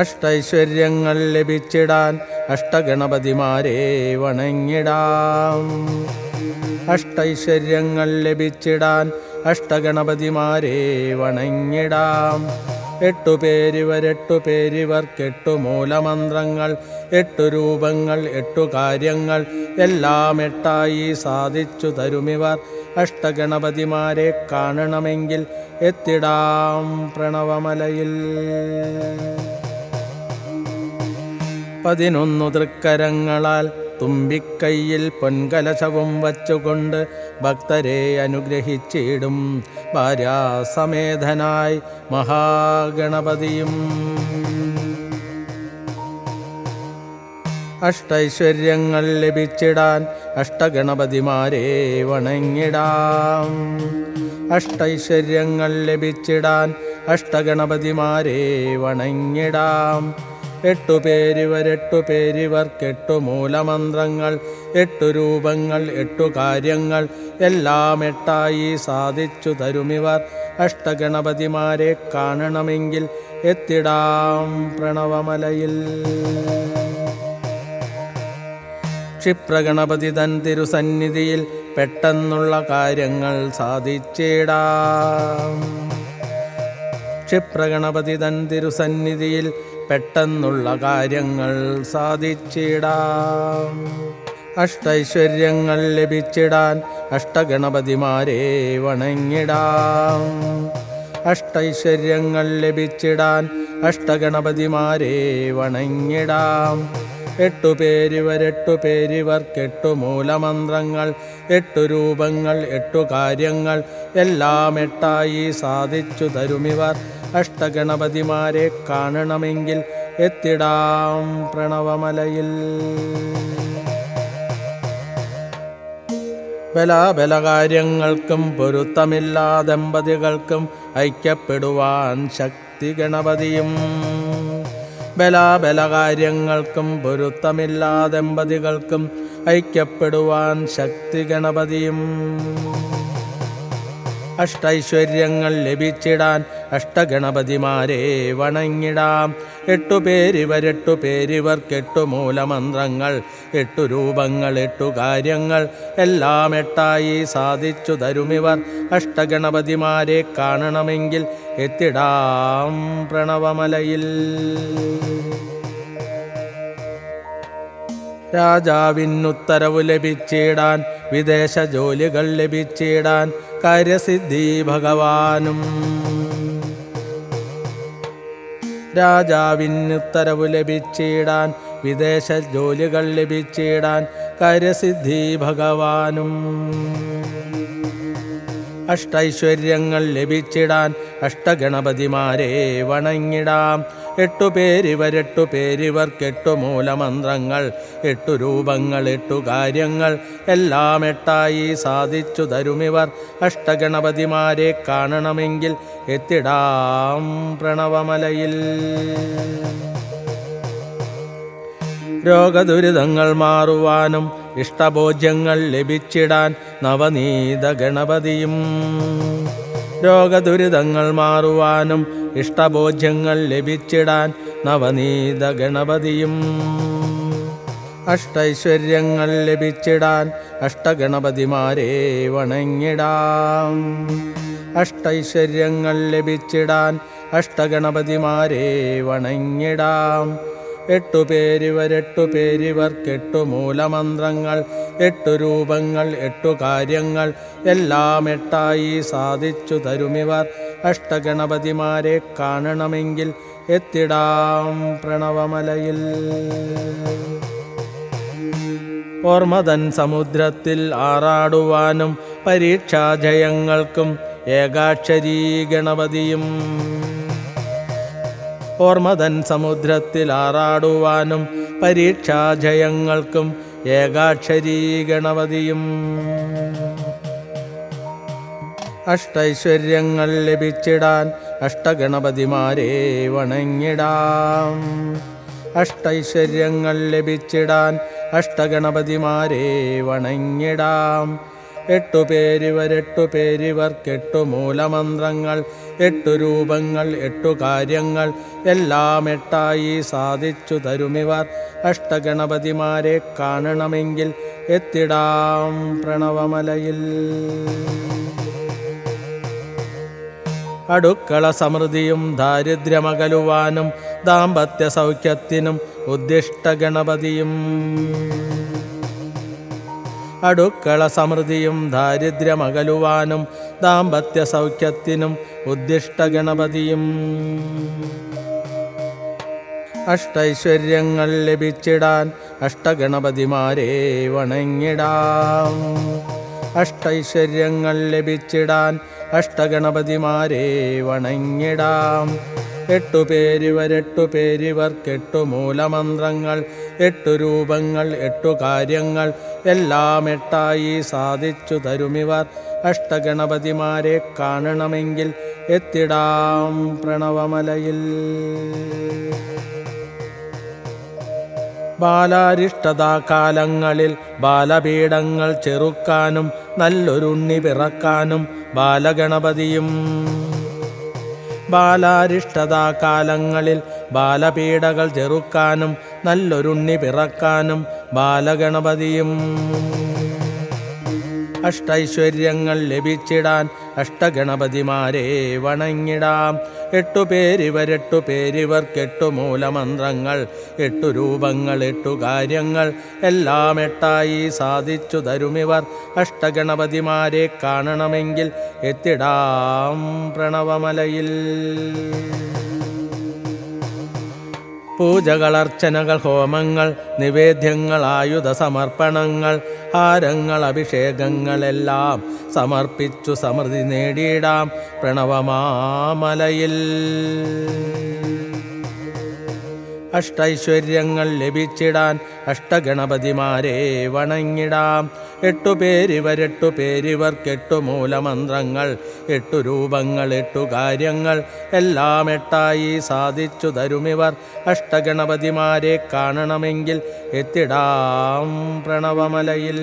അഷ്ടൈശ്വര്യങ്ങൾ ലഭിച്ചിടാൻ അഷ്ടഗണപതിമാരെ വണങ്ങിടാം. അഷ്ടൈശ്വര്യങ്ങൾ ലഭിച്ചിടാൻ അഷ്ടഗണപതിമാരെ വണങ്ങിടാം. എട്ടു പേരിവർ എട്ടു പേരിവർക്കെട്ടു മൂലമന്ത്രങ്ങൾ എട്ടു രൂപങ്ങൾ എട്ടു കാര്യങ്ങൾ എല്ലാം എട്ടായി സാധിച്ചു തരുമിവർ. അഷ്ടഗണപതിമാരെ കാണണമെങ്കിൽ എത്തിടാം പ്രണവമലയിൽ. പതിനൊന്നു തൃക്കരങ്ങളാൽ തുമ്പിക്കൈയിൽ പൊൻകലശവും വച്ചുകൊണ്ട് ഭക്തരെ അനുഗ്രഹിച്ചിടും. ഭാര്യാസമേധനായി മഹാഗണപതിയും. അഷ്ടൈശ്വര്യങ്ങൾ ലഭിച്ചിടാൻ അഷ്ടഗണപതിമാരെ വണങ്ങിടാം. അഷ്ടൈശ്വര്യങ്ങൾ ലഭിച്ചിടാൻ അഷ്ടഗണപതിമാരെ വണങ്ങിടാം. എട്ടു പേരിവർ എട്ടു പേരിവർക്കെട്ടു മൂലമന്ത്രങ്ങൾ എട്ടു രൂപങ്ങൾ എട്ടു കാര്യങ്ങൾ. എല്ലാം എട്ടായി സാധിച്ചു തരുമിവർ. അഷ്ടഗണപതിമാരെ കാണണമെങ്കിൽ എത്തിടാം പ്രണവമലയിൽ. ക്ഷിപ്രഗണപതി തൻ തിരുസന്നിധിയിൽ പെട്ടെന്നുള്ള കാര്യങ്ങൾ സാധിച്ചിടാം. ക്ഷിപ്രഗണപതി തൻ തിരുസന്നിധിയിൽ പെട്ടെന്നുള്ള കാര്യങ്ങൾ സാധിച്ചിടാം. അഷ്ടൈശ്വര്യങ്ങൾ ലഭിച്ചിടാൻ അഷ്ടഗണപതിമാരെ വണങ്ങിടാം. അഷ്ടൈശ്വര്യങ്ങൾ ലഭിച്ചിടാൻ അഷ്ടഗണപതിമാരെ വണങ്ങിടാം. എട്ടു പേരിവർ എട്ടു മൂലമന്ത്രങ്ങൾ എട്ടു രൂപങ്ങൾ എട്ടു കാര്യങ്ങൾ എല്ലാം എട്ടായി സാധിച്ചു തരുമിവർ. അഷ്ടഗണപതിമാരെ കാണണമെങ്കിൽ എത്തിടാം പ്രണവമലയിൽ. ബലാബലകാര്യങ്ങൾക്കും പൊരുത്തമില്ലാ ദമ്പതികൾക്കും ഐക്യപ്പെടുവാൻ ശക്തി ഗണപതിയും. ബലാബലകാര്യങ്ങൾക്കും പൊരുത്തമില്ലാ ദമ്പതികൾക്കും ഐക്യപ്പെടുവാൻ ശക്തി ഗണപതിയും. അഷ്ടൈശ്വര്യങ്ങൾ ലഭിച്ചിടാൻ അഷ്ടഗണപതിമാരെ വണങ്ങിടാം. എട്ടു പേരിവരെട്ടു പേരിവർക്കെട്ടു മൂലമന്ത്രങ്ങൾ എട്ടു രൂപങ്ങൾ എട്ടു കാര്യങ്ങൾ എല്ലാം എട്ടായി സാധിച്ചു തരുമിവർ. അഷ്ടഗണപതിമാരെ കാണണമെങ്കിൽ എത്തിടാം പ്രണവമലയിൽ. രാജാവിനുത്തരവ് ലഭിച്ചിടാൻ വിദേശ ജോലികൾ ലഭിച്ചിടാൻ കാര്യസിദ്ധി ഭഗവാനും. രാജാവിനുത്തരവ് ലഭിച്ചിടാൻ വിദേശ ജോലികൾ ലഭിച്ചിടാൻ കാര്യസിദ്ധി ഭഗവാനും. അഷ്ടൈശ്വര്യങ്ങൾ ലഭിച്ചിടാൻ അഷ്ടഗണപതിമാരെ വണങ്ങിടാം. എട്ടു പേരിവരെട്ടു പേരിവർക്കെട്ടു മൂലമന്ത്രങ്ങൾ എട്ടു രൂപങ്ങൾ എട്ടു കാര്യങ്ങൾ എല്ലാം എട്ടായി സാധിച്ചു തരുമിവർ. അഷ്ടഗണപതിമാരെ കാണണമെങ്കിൽ എത്തിടാം പ്രണവമലയിൽ. രോഗദുരിതങ്ങൾ മാറുവാനും ഇഷ്ടഭോജ്യങ്ങൾ ലഭിച്ചിടാൻ നവനീത ഗണപതിയും. രോഗദുരിതങ്ങൾ മാറുവാനും ഇഷ്ടഭോജ്യങ്ങൾ ലഭിച്ചിടാൻ നവനീത ഗണപതിയും. അഷ്ടൈശ്വര്യങ്ങൾ ലഭിച്ചിടാൻ അഷ്ടഗണപതിമാരെ വണങ്ങിടാം. അഷ്ടൈശ്വര്യങ്ങൾ ലഭിച്ചിടാൻ അഷ്ടഗണപതിമാരെ വണങ്ങിടാം. എട്ടു പേരിവരെട്ടു പേരിവർക്കെട്ടു മൂലമന്ത്രങ്ങൾ എട്ടു രൂപങ്ങൾ എട്ടു കാര്യങ്ങൾ. എല്ലാം എട്ടായി സാധിച്ചു തരുമിവർ. അഷ്ടഗണപതിമാരെ കാണണമെങ്കിൽ എത്തിടാം പ്രണവമലയിൽ. ഓർമ്മതൻ സമുദ്രത്തിൽ ആറാടുവാനും പരീക്ഷാജയങ്ങൾക്കും ഏകാക്ഷരീ ഗണപതിയും ഓർമ്മതൻ സമുദ്രത്തിൽ ആറാടുവാനും പരീക്ഷാജയങ്ങൾക്കും ഏകാക്ഷരീ ഗണപതിയും അഷ്ടൈശ്വര്യങ്ങൾ ലഭിച്ചിടാൻ അഷ്ടഗണപതിമാരെ വണങ്ങിടാം. അഷ്ടൈശ്വര്യങ്ങൾ ലഭിച്ചിടാൻ അഷ്ടഗണപതിമാരെ വണങ്ങിടാം. എട്ടു പേരിവരെട്ടു പേരിവർക്കെട്ടു മൂലമന്ത്രങ്ങൾ എട്ടു രൂപങ്ങൾ എട്ടു കാര്യങ്ങൾ. എല്ലാം എട്ടായി സാധിച്ചു തരുമിവർ. അഷ്ടഗണപതിമാരെ കാണണമെങ്കിൽ എത്തിടാം പ്രണവമലയിൽ. അടുക്കള സമൃദ്ധിയും ദാരിദ്ര്യമകലുവാനും ദാമ്പത്യ സൗഖ്യത്തിനും ഉദ്ദിഷ്ട ഗണപതിയും അടുക്കള സമൃദ്ധിയും ദാരിദ്ര്യമകലുവാനും ദാമ്പത്യ സൗഖ്യത്തിനും ഉദ്ദിഷ്ട ഗണപതിയും. അഷ്ടൈശ്വര്യങ്ങൾ ലഭിച്ചിടാൻ അഷ്ടഗണപതിമാരെ വണങ്ങിടാം. അഷ്ടൈശ്വര്യങ്ങൾ ലഭിച്ചിടാൻ അഷ്ടഗണപതിമാരെ വണങ്ങിടാം. എട്ടു പേരിവരെട്ടു പേരിവർക്കെട്ടു മൂലമന്ത്രങ്ങൾ എട്ടു രൂപങ്ങൾ എട്ടു കാര്യങ്ങൾ എല്ലാം എട്ടായി സാധിച്ചു തരുമിവർ. അഷ്ടഗണപതിമാരെ കാണണമെങ്കിൽ എത്തിടാം പ്രണവമലയിൽ. ബാലാരിഷ്ടതാകാലങ്ങളിൽ ബാലപീഠങ്ങൾ ചെറുക്കാനും നല്ലൊരുണ്ണി പിറക്കാനും ബാലഗണപതിയും ബാലാരിഷ്ടതാകാലങ്ങളിൽ ബാലപീഡകൾ ചെറുക്കാനും നല്ലൊരുണ്ണി പിറക്കാനും ബാലഗണപതിയും അഷ്ടൈശ്വര്യങ്ങൾ ലഭിച്ചിടാൻ അഷ്ടഗണപതിമാരെ വണങ്ങിടാം. എട്ടു പേരിവരെട്ടു പേരിവർക്കെട്ടു മൂലമന്ത്രങ്ങൾ എട്ടു രൂപങ്ങൾ എട്ടു കാര്യങ്ങൾ എല്ലാം എട്ടായി സാധിച്ചു തരുമിവർ. അഷ്ടഗണപതിമാരെ കാണണമെങ്കിൽ എത്തിടാം പ്രണവമലയിൽ. പൂജകൾ അർച്ചനകൾ ഹോമങ്ങൾ നിവേദ്യങ്ങൾ ആയുധ സമർപ്പണങ്ങൾ ഹാരങ്ങൾ അഭിഷേകങ്ങളെല്ലാം സമർപ്പിച്ചു സമൃദ്ധി നേടിയിടാം പ്രണവമാമലയിൽ. അഷ്ടൈശ്വര്യങ്ങൾ ലഭിച്ചിടാൻ അഷ്ടഗണപതിമാരെ വണങ്ങിടാം. എട്ടു പേരിവരെട്ടു പേരിവർക്കെട്ടു മൂലമന്ത്രങ്ങൾ എട്ടു രൂപങ്ങൾ എട്ടു കാര്യങ്ങൾ എല്ലാം എട്ടായി സാധിച്ചു തരുമിവർ. അഷ്ടഗണപതിമാരെ കാണണമെങ്കിൽ എത്തിടാം പ്രണവമലയിൽ.